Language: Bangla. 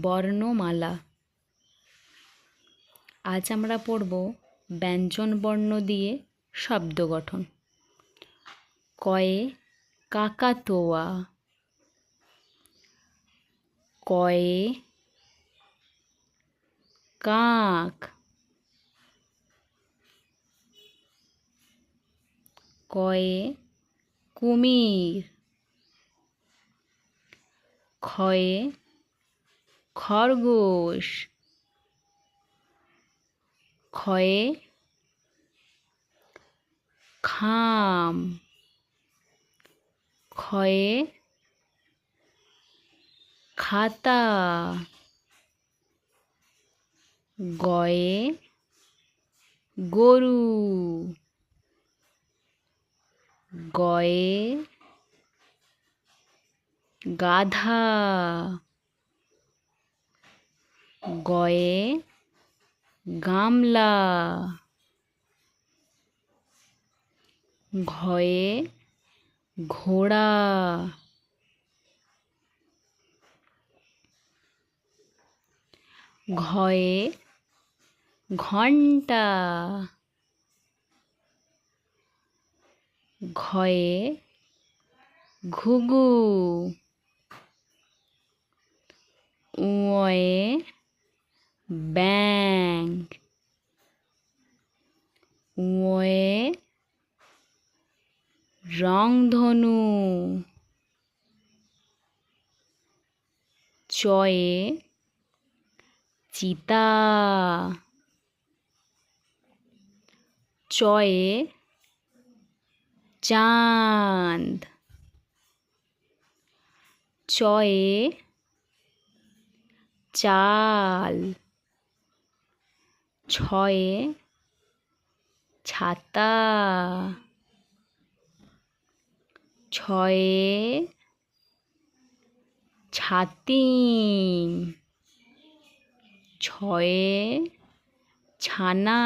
বর্ণমালা। আজ আমরা পড়ব ব্যঞ্জন বর্ণ দিয়ে শব্দ গঠন। কয়ে কাকাতোয়া। কয়ে কাক। কয়ে কুমির। ক্ষয়ে খরগোশ। ক্ষয়ে খাম। ক্ষয়ে খাতা। গয়ে গরু। গয়ে গাধা। গয়ে গামলা। ঘয়ে ঘোড়া। ঘয়ে ঘণ্টা ঘয়ে ঘুঘু। উয়ে ব্যাং উয়ে রংধনু। চয়ে চিতা। চয়ে চাঁদ। চয়ে চাল। ছয়ে ছাতা। ছয়ে ছাতি। ছয়ে ছানা।